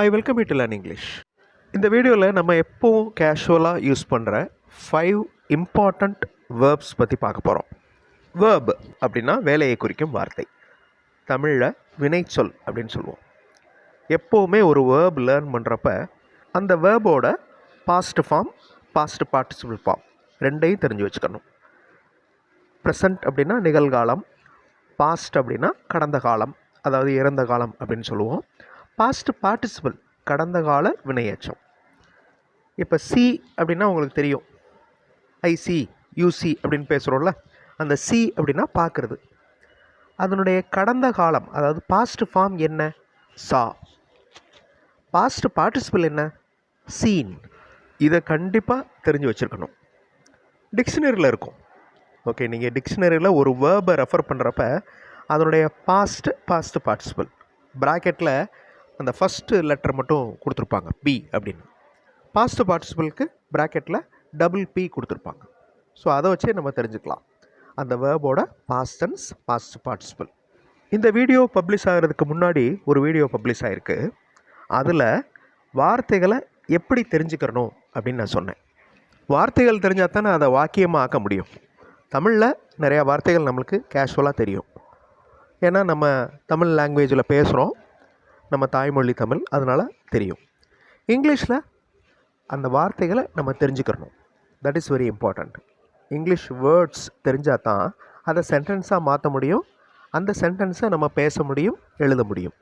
I welcome you to learn English இந்த வீடியோவில் நம்ம எப்போவும் கேஷுவலாக யூஸ் பண்ணுற ஃபைவ் இம்பார்ட்டண்ட் வேர்ப்ஸ் பற்றி பார்க்க போகிறோம் வேர்ப் அப்படின்னா வேலையை குறிக்கும் வார்த்தை. தமிழில் வினைச்சொல் அப்படின்னு சொல்லுவோம். எப்போவுமே ஒரு வேர்ப் லேர்ன் பண்ணுறப்ப அந்த வேர்போட past form past participle form ரெண்டையும் தெரிஞ்சு வச்சுக்கணும். ப்ரெசண்ட் அப்படின்னா நிகழ்காலம் பாஸ்ட் அப்படின்னா கடந்த காலம் அதாவது இறந்த காலம் அப்படின்னு சொல்லுவோம். பாஸ்ட் பார்ட்டிசிபிள் கடந்த கால வினையேற்றம். இப்போ சி அப்படின்னா உங்களுக்கு தெரியும். ஐசி யூசி அப்படின்னு பேசுகிறோம்ல அந்த சி அப்படின்னா பார்க்குறது. அதனுடைய கடந்த காலம் அதாவது பாஸ்ட் ஃபார்ம் என்ன? சா. பாஸ்ட் பார்ட்டிசிபிள் என்ன? சீன். இதை கண்டிப்பாக தெரிஞ்சு வச்சுருக்கணும். டிக்ஷனரியில் இருக்கும். ஓகே நீங்கள் டிக்ஷனரியில் ஒரு வேர்பை ரெஃபர் பண்ணுறப்ப அதனுடைய பாஸ்ட் பாஸ்ட் பார்ட்டிசிபிள் ப்ராக்கெட்டில் அந்த ஃபஸ்ட்டு லெட்டர் மட்டும் கொடுத்துருப்பாங்க. பி அப்படின்னு. பாஸ்ட் பார்ட்டிசிபிளுக்கு ப்ராக்கெட்டில் டபுள் பி கொடுத்துருப்பாங்க. ஸோ அதை வச்சே நம்ம தெரிஞ்சுக்கலாம். அந்த வேர்போட பாஸ்ட் டென்ஸ் பாஸ்ட் பார்ட்டிசிபிள் இந்த வீடியோ பப்ளிஷ் ஆகிறதுக்கு முன்னாடி ஒரு வீடியோ பப்ளிஷ் ஆகிருக்கு அதில் வார்த்தைகளை எப்படி தெரிஞ்சுக்கிறணும் அப்படின்னு நான் சொன்னேன். வார்த்தைகள் தெரிஞ்சால் தானே அதை வாக்கியமாக ஆக்க முடியும். தமிழில் நிறையா வார்த்தைகள் நம்மளுக்கு கேஷுவலாக தெரியும். ஏன்னா நம்ம தமிழ் லாங்குவேஜில் பேசுகிறோம் நம்ம தாய்மொழி தமிழ் அதனால் தெரியும். இங்கிலீஷில் அந்த வார்த்தைகளை நம்ம தெரிஞ்சுக்கிறணும் that is very important English words தெரிஞ்சால் தான் அதை சென்டென்ஸாக மாற்ற முடியும். அந்த சென்டென்ஸை நம்ம பேச முடியும் எழுத முடியும்.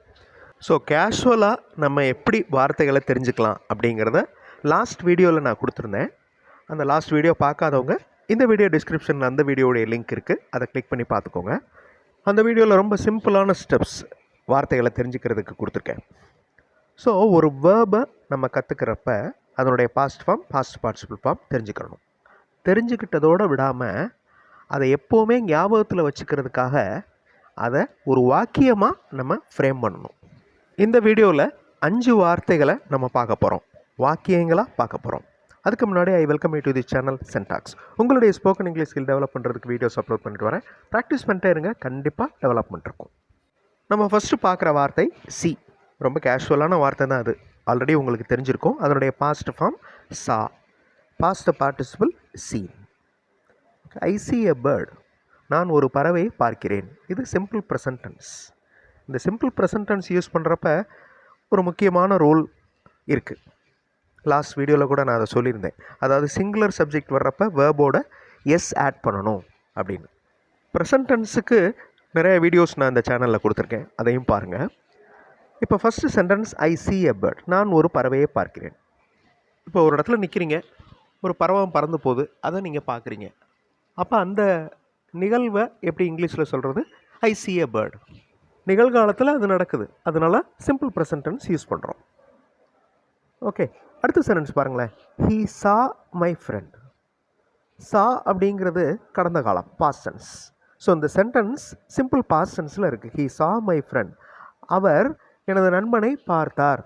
ஸோ கேஷுவலாக நம்ம எப்படி வார்த்தைகளை தெரிஞ்சுக்கலாம் அப்படிங்கிறத லாஸ்ட் வீடியோவில் நான் கொடுத்துருந்தேன். அந்த லாஸ்ட் வீடியோ பார்க்காதவங்க இந்த வீடியோ டிஸ்கிரிப்ஷனில் அந்த வீடியோடைய லிங்க் இருக்குது அதை கிளிக் பண்ணி பார்த்துக்கோங்க. அந்த வீடியோவில் ரொம்ப சிம்பிளான ஸ்டெப்ஸ் வார்த்தைகளை தெரிஞ்சுக்கிறதுக்கு கொடுத்துருக்கேன். ஸோ ஒரு வேர்பை நம்ம கற்றுக்கிறப்ப அதனுடைய past form past participle form தெரிஞ்சுக்கணும். தெரிஞ்சுக்கிட்டதோடு விடாமல் அதை எப்போவுமே ஞாபகத்தில் வச்சுக்கிறதுக்காக அதை ஒரு வாக்கியமாக நம்ம ஃப்ரேம் பண்ணணும். இந்த வீடியோவில் அஞ்சு வார்த்தைகளை நம்ம பார்க்க போகிறோம் வாக்கியங்களாக பார்க்க போகிறோம் அதுக்கு முன்னாடி I welcome you to the channel சென்டாக்ஸ் உங்களுடைய ஸ்போக்கன் இங்கிலீஷ் ஸ்கில் டெவலப் பண்ணுறதுக்கு வீடியோஸ் அப்லோட் பண்ணிட்டு வரேன். ப்ராக்டிஸ் பண்ணிட்டே இருங்க. கண்டிப்பாக டெவலப்மெண்ட் இருக்கும். நம்ம ஃபஸ்ட்டு பார்க்குற வார்த்தை சி ரொம்ப கேஷுவலான வார்த்தை தான் அது. ஆல்ரெடி உங்களுக்கு தெரிஞ்சிருக்கும். அதனுடைய past form saw. Past participle seen I see a bird நான் ஒரு பறவையை பார்க்கிறேன். இது சிம்பிள் ப்ரெசன்டென்ஸ் இந்த சிம்பிள் ப்ரெசன்டென்ஸ் யூஸ் பண்ணுறப்ப ஒரு முக்கியமான ரோல் இருக்குது லாஸ்ட் வீடியோவில் கூட நான் அதை சொல்லியிருந்தேன். அதாவது சிங்குலர் சப்ஜெக்ட் வர்றப்ப வேர்போட எஸ் ஆட் பண்ணணும் அப்படின்னு. ப்ரெசன்டென்ஸுக்கு நிறைய வீடியோஸ் நான் இந்த சேனலில் கொடுத்துருக்கேன். அதையும் பாருங்கள் இப்போ first sentence I see a bird நான் ஒரு பறவையை பார்க்கிறேன். இப்போ ஒரு இடத்துல நிற்கிறீங்க ஒரு பறவை பறந்து போகுது. அதை நீங்கள் பார்க்குறீங்க. அப்போ அந்த நிகழ்வை எப்படி இங்கிலீஷில் சொல்கிறது ஐ சி எ பேர்ட் நிகழ்காலத்தில் அது நடக்குது. அதனால் சிம்பிள் ப்ரெசன்டென்ஸ் யூஸ் பண்ணுறோம் ஓகே அடுத்த சென்டென்ஸ் பாருங்களேன். He saw my friend saw அப்படிங்கிறது கடந்த காலம் பாஸ்டன்ஸ் ஸோ இந்த சென்டென்ஸ் சிம்பிள் பாஸ்டன்ஸில் இருக்குது ஹீ சா மை ஃப்ரெண்ட் அவர் எனது நண்பனை பார்த்தார்.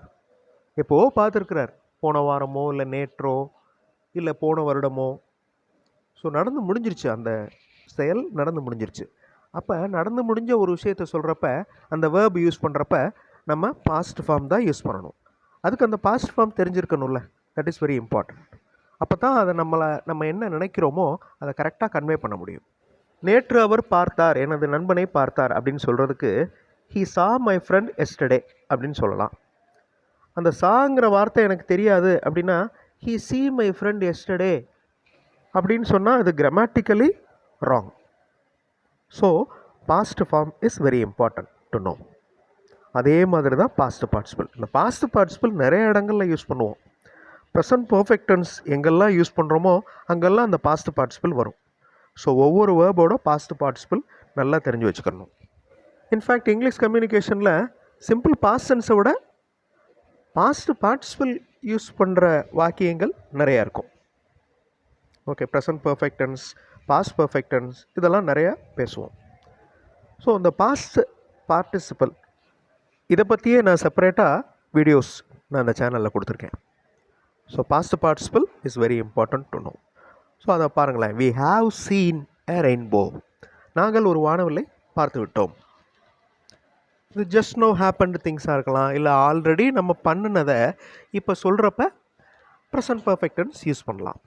எப்போவோ பார்த்துருக்கிறார்? போன வாரமோ இல்லை நேற்றோ இல்லை போன வருடமோ? ஸோ நடந்து முடிஞ்சிருச்சு. அந்த செயல் நடந்து முடிஞ்சிருச்சு. அப்போ நடந்து முடிஞ்ச ஒரு விஷயத்த சொல்கிறப்ப அந்த வேர்ப் யூஸ் பண்ணுறப்ப நம்ம பாஸ்ட் ஃபார்ம் தான் யூஸ் பண்ணணும். அதுக்கு அந்த பாஸ்ட் ஃபார்ம் தெரிஞ்சிருக்கணும்ல. தட் இஸ் வெரி இம்பார்ட்டண்ட் அப்போ தான் அதை நம்மளை நம்ம என்ன நினைக்கிறோமோ அதை கரெக்டாக கன்வே பண்ண முடியும். நேற்று அவர் பார்த்தார் எனது நண்பனை பார்த்தார் அப்படின்னு சொல்கிறதுக்கு he saw my friend yesterday அப்படின்னு சொல்லலாம். அந்த சாங்கிற வார்த்தை எனக்கு தெரியாது அப்படின்னா he see my friend yesterday அப்படின்னு சொன்னால் அது grammatically wrong so past form is very important to know அதே மாதிரி தான் பாஸ்ட் பார்ட்டிசிபிள் இந்த பாஸ்ட் பார்ட்டிசிபிள் நிறைய இடங்களில் யூஸ் பண்ணுவோம். ப்ரெசன்ட் பர்ஃபெக்டன்ஸ் எங்கெல்லாம் யூஸ் பண்ணுறோமோ அங்கெல்லாம் அந்த பாஸ்ட் பார்ட்டிசிபிள் வரும். ஸோ ஒவ்வொரு வேர்போட பாஸ்ட் பார்ட்டிசிபிள் நல்லா தெரிஞ்சு வச்சுக்கணும். இன்ஃபேக்ட் இங்கிலீஷ் கம்யூனிகேஷனில் சிம்பிள் பாஸ்டன்ஸை விட பாஸ்ட் பார்ட்டிசிபிள் யூஸ் பண்ணுற வாக்கியங்கள் நிறையா இருக்கும். Okay present perfect tense past perfect tense இதெல்லாம் நிறையா பேசுவோம். ஸோ இந்த பாஸ்ட் பார்ட்டிசிபிள் இதை பற்றியே நான் செப்பரேட்டாக வீடியோஸ் நான் அந்த சேனலில் கொடுத்துருக்கேன். So past participle is very important to know so அதை பாருங்களேன். We have seen a rainbow நாங்கள் ஒரு வானவில்லை பார்த்து விட்டோம். இது ஜஸ்ட் நோ ஹேப்பன்டு திங்ஸாக இருக்கலாம் இல்லை ஆல்ரெடி நம்ம பண்ணினதை இப்போ சொல்கிறப்ப ப்ரெசன்ட் பர்ஃபெக்டன்ஸ் யூஸ் பண்ணலாம்.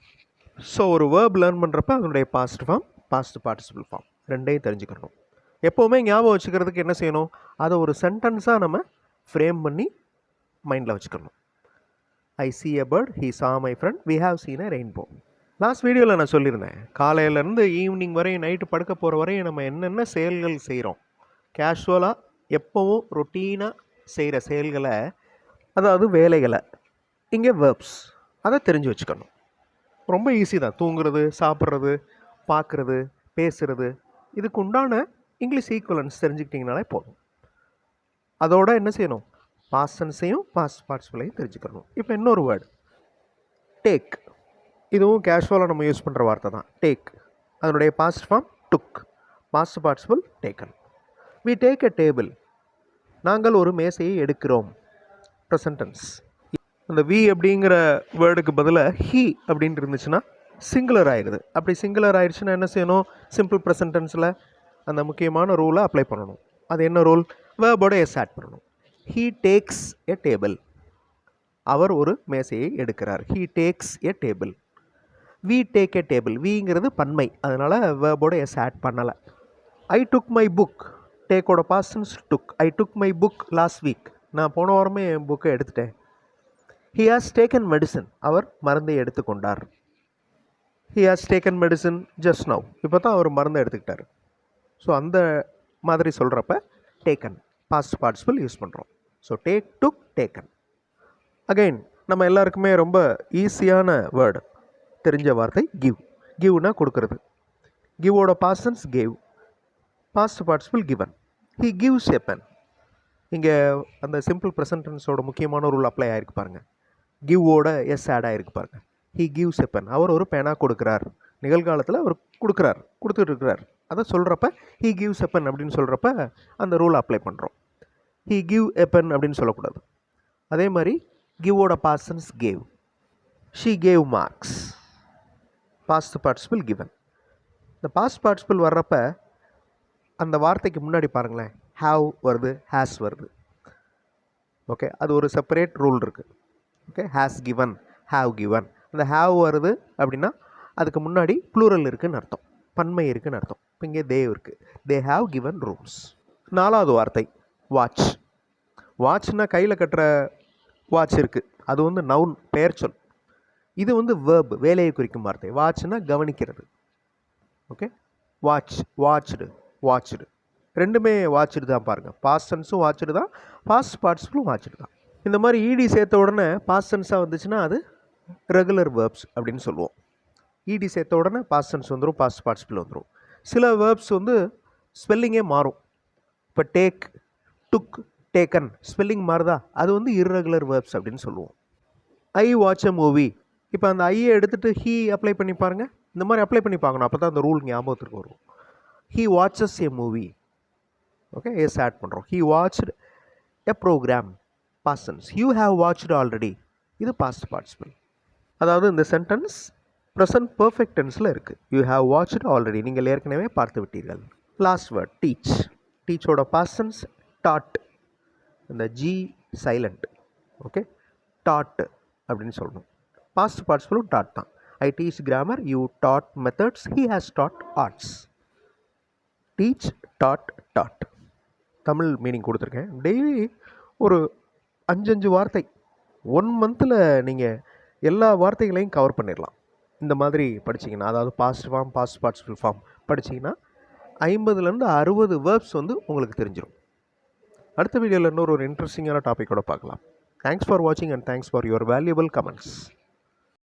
ஸோ ஒரு வேர்ப் லேர்ன் பண்ணுறப்ப அதனுடைய past form past participle form ரெண்டையும் தெரிஞ்சுக்கணும். எப்போவுமே ஞாபகம் வச்சுக்கிறதுக்கு என்ன செய்யணும்? அதை ஒரு சென்டென்ஸாக நம்ம ஃப்ரேம் பண்ணி மைண்டில் வச்சுக்கணும். I see a bird he saw my friend we have seen a rainbow last வீடியோவில் நான் சொல்லியிருந்தேன். காலையிலேருந்து ஈவினிங் வரையும் நைட்டு படுக்க போகிற வரையும் நம்ம என்னென்ன செயல்கள் செய்கிறோம் கேஷுவலாக எப்போவும் ரொட்டீனாக செய்கிற செயல்களை அதாவது வேலைகளை இங்கே வேர்ப்ஸ் அதை தெரிஞ்சு வச்சுக்கணும். ரொம்ப ஈஸி தான். தூங்குறது சாப்பிட்றது பார்க்குறது பேசுகிறது இதுக்கு உண்டான இங்கிலீஷ் ஈக்குவலன்ஸ் தெரிஞ்சுக்கிட்டிங்கனாலே போதும். அதோட என்ன செய்யணும்? பாஸ்டன்ஸையும் பாஸ்ட் பார்ட்டிசிபிளையும் தெரிஞ்சுக்கணும். இப்போ இன்னொரு வேர்டு டேக் இதுவும் கேஷுவலாக நம்ம யூஸ் பண்ணுற வார்த்தை தான். டேக் அதனுடைய past form took past participle taken we take a table நாங்கள் ஒரு மேசையை எடுக்கிறோம். ப்ரெசன்டென்ஸ் அந்த வி அப்படிங்கிற வேர்டுக்கு பதிலாக ஹி அப்படின்னு இருந்துச்சுன்னா சிங்குலர் ஆயிடுது. அப்படி சிங்குலர் ஆயிடுச்சுன்னா என்ன செய்யணும்? சிம்பிள் ப்ரெசன்டென்ஸில் அந்த முக்கியமான ரூலை அப்ளை பண்ணணும். அது என்ன ரூல் வேர்போட எஸ் ஆட் பண்ணணும். ஹீ டேக்ஸ் எ டேபிள் அவர் ஒரு மேசையை எடுக்கிறார். He takes a table we take a table விங்கிறது பன்மை. அதனால் வேர்போட எஸ் ஆட் பண்ணலை. I took my book டேக்கோட past tense took I took my book last week நான் போன வாரமே என் புக்கை எடுத்துட்டேன். ஹி ஹாஸ் டேக்கன் மெடிசன் அவர் மருந்தை எடுத்துக்கொண்டார். He has taken medicine just now இப்போ தான் அவர் மருந்தை எடுத்துக்கிட்டார். ஸோ அந்த மாதிரி சொல்கிறப்ப டேக்கன் பாஸ்ட் பார்ட்டிசிபிள் யூஸ் பண்ணுறோம் so take took taken again நம்ம எல்லாருக்குமே ரொம்ப ஈஸியான வேர்டு தெரிஞ்ச வார்த்தை கிவ் கிவ்னா கொடுக்கறது. கிவோட past tense gave past participle given he gives a pen இங்கே அந்த சிம்பிள் ப்ரெசன்டென்ஸோட முக்கியமான ரூல் அப்ளை ஆகிருக்கு பாருங்கள் கிவ்வோட எஸ் ஆட் ஆகிருக்கு பாருங்கள் ஹி கிவ்ஸ் எ பென் அவர் ஒரு பேனா கொடுக்குறார். நிகழ்காலத்தில் அவர் கொடுக்குறார். கொடுத்துட்டு இருக்கிறார் அதை சொல்கிறப்ப ஹி கிவ்ஸ் எ பென் அப்படின்னு சொல்கிறப்ப அந்த ரூல் அப்ளை பண்ணுறோம் ஹி கிவ் எ பென் அப்படின்னு சொல்லக்கூடாது. அதே மாதிரி கிவோட past tense gave she gave marks past participle given இந்த பாஸ்ட் பார்ட்டிசிபிள் வர்றப்ப அந்த வார்த்தைக்கு முன்னாடி பாருங்களேன். ஹாவ் வருது ஹேஸ் வருது. ஓகே அது ஒரு செப்பரேட் ரூல் இருக்குது okay has given have given அந்த ஹாவ் வருது அப்படின்னா அதுக்கு முன்னாடி ப்ளூரல் இருக்குன்னு அர்த்தம். பன்மை இருக்குன்னு அர்த்தம். இப்போ இங்கே தேவ் இருக்குது தே ஹாவ் கிவன் ரூம்ஸ் நாலாவது வார்த்தை வாட்ச் வாட்ச்னா கையில் கட்டுற வாட்ச் இருக்குது அது வந்து நவுன் பெயர் சொல். இது வந்து வேர்ப் வேலையை குறிக்கும் வார்த்தை. வாட்ச்னா கவனிக்கிறது. ஓகே வாட்ச் வாட்ச்டு வாட்ச்டு ரெண்டுமே வாட்ச்டு தான் பாருங்கள் பாஸ்டன்ஸும் வாட்ச்டு தான் பாஸ்ட் பார்ட்ஸ்களும் வாட்ச்டு தான். இந்த மாதிரி இடி சேர்த்த உடனே பாஸ்டன்ஸாக வந்துச்சுன்னா அது ரெகுலர் வேர்ப்ஸ் அப்படின்னு சொல்லுவோம். இடி சேர்த்த உடனே பாஸ்டன்ஸ் வந்துடும் பாஸ்ட் பார்ட்டிசிபிள் வந்துடும் சில வேர்ப்ஸ் வந்து ஸ்பெல்லிங்கே மாறும். இப்போ டேக் டுக் டேக்கன் ஸ்பெல்லிங் மாறுதா? அது வந்து இர்ரெகுலர் வேர்ப்ஸ் அப்படின்னு சொல்லுவோம். ஐ வாட்ச் அ மூவி இப்போ அந்த ஐயை எடுத்துகிட்டு ஹீ அப்ளை பண்ணி பாருங்கள் இந்த மாதிரி அப்ளை பண்ணி பார்க்கணும். அப்போ தான் அந்த ரூல் ஞாபகத்துக்கு வரும். He watches a movie okay S add பண்ணுறோம் he watched a program past tense you have watched already இது பாஸ்ட் பார்ட்டிசிபிள் அதாவது இந்த சென்டென்ஸ் ப்ரெசன்ட் பர்ஃபெக்ட் டென்ஸில் இருக்குது யூ ஹாவ் வாட்ச்டு ஆல்ரெடி நீங்கள் ஏற்கனவே பார்த்து விட்டீர்கள். லாஸ்ட் வேர்ட் டீச் டீச்சோட பாசன்ஸ் டாட் இந்த ஜி சைலண்ட் ஓகே டாட் அப்படின்னு சொல்லணும். பாஸ்ட் பார்ட்ஸ்ஃபுல்லும் டாட் தான் I teach grammar you taught methods he has taught arts teach taught taught Tamil meaning கொடுத்துருக்கேன். டெய்லி ஒரு அஞ்சஞ்சு வார்த்தை. ஒன் மந்தில் நீங்கள் எல்லா வார்த்தைகளையும் கவர் பண்ணிடலாம். இந்த மாதிரி படிச்சிங்கன்னா அதாவது past form past participle form படிச்சிங்கன்னா ஐம்பதுலேருந்து அறுபது வேர்ப்ஸ் வந்து உங்களுக்கு தெரிஞ்சிடும் அடுத்த வீடியோவில் இன்னொரு ஒரு இன்ட்ரெஸ்டிங்கான டாப்பிக்கோட பார்க்கலாம். தேங்க்ஸ் ஃபார் வாட்சிங் and thanks for your valuable comments